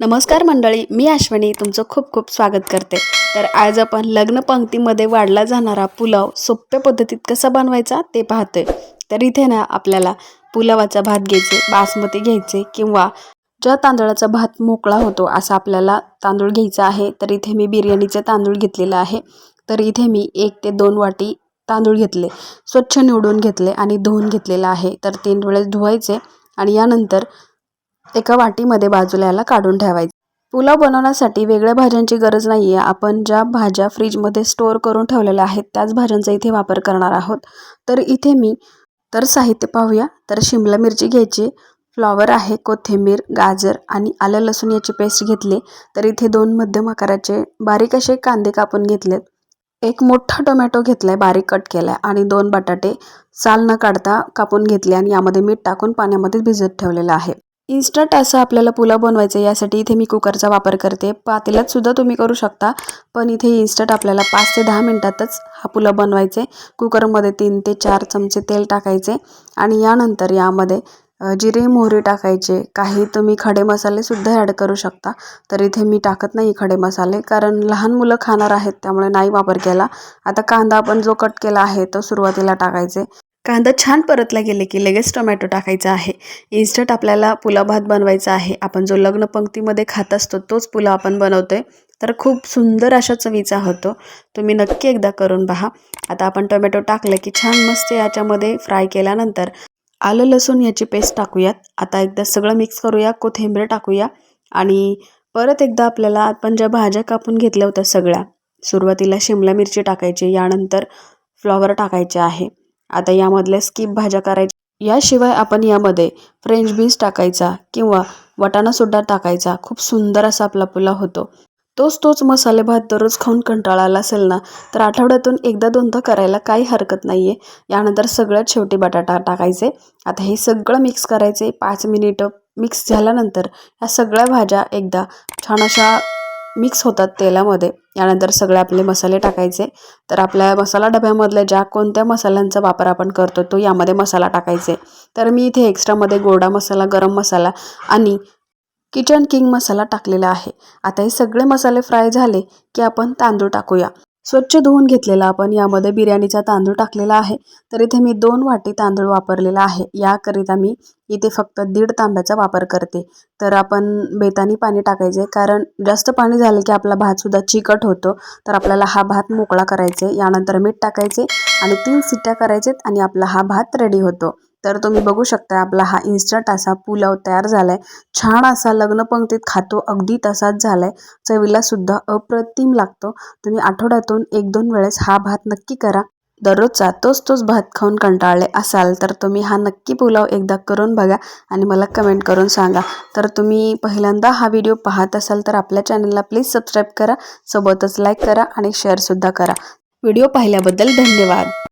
नमस्कार मंडळी मी अश्विनी तुमचं खूप खूप स्वागत करते. तर आज आपण लग्न पंक्तीमध्ये वाढला जाणारा पुलाव सोप्या पद्धतीत कसा बनवायचा ते पाहतोय. तर इथे ना आपल्याला पुलावाचा भात घ्यायचे बासमती घ्यायचे किंवा ज्या तांदळाचा भात मोकळा होतो असा आपल्याला तांदूळ घ्यायचा आहे. तर इथे मी बिर्याणीचे तांदूळ घेतलेला आहे. तर इथे मी एक ते दोन वाटी तांदूळ घेतले स्वच्छ निवडून घेतले आणि धुवून घेतलेलं आहे. तर तीन वेळेस धुवायचे आणि यानंतर एका वाटीमध्ये बाजूला याला काढून ठेवायचं. पुलाव बनवण्यासाठी वेगळ्या भाज्यांची गरज नाही आहे आपण ज्या भाज्या फ्रीजमध्ये स्टोअर करून ठेवलेल्या आहेत त्याच भाज्यांचा इथे वापर करणार आहोत. तर इथे मी तर साहित्य पाहूया. तर शिमला मिरची घ्यायची फ्लॉवर आहे कोथिंबीर गाजर आणि आलं लसूण याची पेस्ट घेतली. तर इथे दोन मध्यम आकाराचे बारीक असे कांदे कापून घेतलेत. एक मोठा टोमॅटो घेतला आहे बारीक कट केला आहे आणि दोन बटाटे साल न काढता कापून घेतले आणि यामध्ये मीठ टाकून पाण्यामध्ये भिजत ठेवलेलं आहे. इन्स्टंट असं आपल्याला पुलाव बनवायचं यासाठी इथे मी कुकरचा वापर करते. पातेल्यात सुद्धा तुम्ही करू शकता पण इथे इन्स्टंट आपल्याला पाच ते दहा मिनटातच हा पुलाव बनवायचे कुकरमध्ये तीन ते चार चमचे तेल टाकायचे आणि यानंतर यामध्ये जिरे मोहरी टाकायचे. काही तुम्ही खडे मसालेसुद्धा ॲड करू शकता. तर इथे मी टाकत नाही खडे मसाले कारण लहान मुलं खाणार आहेत त्यामुळे नाही वापर केला. आता कांदा आपण जो कट केला आहे तो सुरुवातीला टाकायचे. कांदा छान परतला गेले की लगेच टोमॅटो टाकायचा आहे. इन्स्टंट आपल्याला पुलाव भात बनवायचा आहे. आपण जो लग्न पंक्तीमध्ये खात असतो तोच पुलाव आपण बनवतो आहे तर खूप सुंदर अशा चवीचा होतो. तुम्ही नक्की एकदा करून पहा. आता आपण टोमॅटो टाकलं की छान मस्त याच्यामध्ये फ्राय केल्यानंतर आलं लसूण याची पेस्ट टाकूयात. आता एकदा सगळं मिक्स करूया कोथिंबीर टाकूया आणि परत एकदा आपल्याला आपण ज्या भाज्या कापून घेतल्या होत्या सगळ्या सुरुवातीला शिमला मिरची टाकायची यानंतर फ्लॉवर टाकायचे आहे. आता यामधल्या स्किप भाज्या करायच्या. याशिवाय आपण यामध्ये फ्रेंच बीन्स टाकायचा किंवा वटाणासुद्धा टाकायचा. खूप सुंदर असा आपला पुलाव होतो. तोच तोच मसाले भात दररोज खाऊन कंटाळा आला असेल ना तर आठवड्यातून एकदा दोनदा करायला काही हरकत नाही आहे यानंतर सगळ्यात शेवटी बटाटा टाकायचे. आता हे सगळं मिक्स करायचे. पाच मिनिटं मिक्स झाल्यानंतर ह्या सगळ्या भाज्या एकदा छान अशा मिक्स होतात तेलामध्ये. यानंतर सगळे आपले मसाले टाकायचे. तर आपल्या मसाला डब्यामधल्या ज्या कोणत्या मसाल्यांचा वापर आपण करतो तो यामध्ये मसाला टाकायचे. तर मी इथे एक्स्ट्रामध्ये गोडा मसाला गरम मसाला आणि किचन किंग मसाला टाकलेला आहे. आता हे सगळे मसाले फ्राय झाले की आपण तांदूळ टाकूया. स्वच्छ धुवून घेतलेला आपण यामध्ये बिर्याणीचा तांदूळ टाकलेला आहे. तर इथे मी दोन वाटी तांदूळ वापरलेला आहे. याकरिता मी इथे फक्त दीड तांब्याचा वापर करते. तर आपण बेतानी पाणी टाकायचे. कारण जास्त पाणी झालं की आपला भातसुद्धा चिकट होतो. तर आपल्याला हा भात मोकळा करायचे. यानंतर मीठ टाकायचे आणि तीन सिट्ट्या करायचेत आणि आपला हा भात रेडी होतो. तर तुम्ही बघू शकता आपला हा इन्स्टंट असा पुलाव तयार झालाय. छान असा लग्न पंक्तीत खातो अगदी तसाच झालाय. चवीला सुद्धा अप्रतिम लागतो. तुम्ही आठवड्यातून एक दोन वेळेस हा भात नक्की करा. दररोजचा तोच तोच भात खाऊन कंटाळले असाल तर तुम्ही हा नक्की पुलाव एकदा करून बघा आणि मला कमेंट करून सांगा. तर तुम्ही पहिल्यांदा हा व्हिडिओ पाहत असाल तर आपल्या चॅनलला प्लीज सबस्क्राईब करा सोबतच लाईक करा आणि शेअरसुद्धा करा. व्हिडिओ पाहिल्याबद्दल धन्यवाद.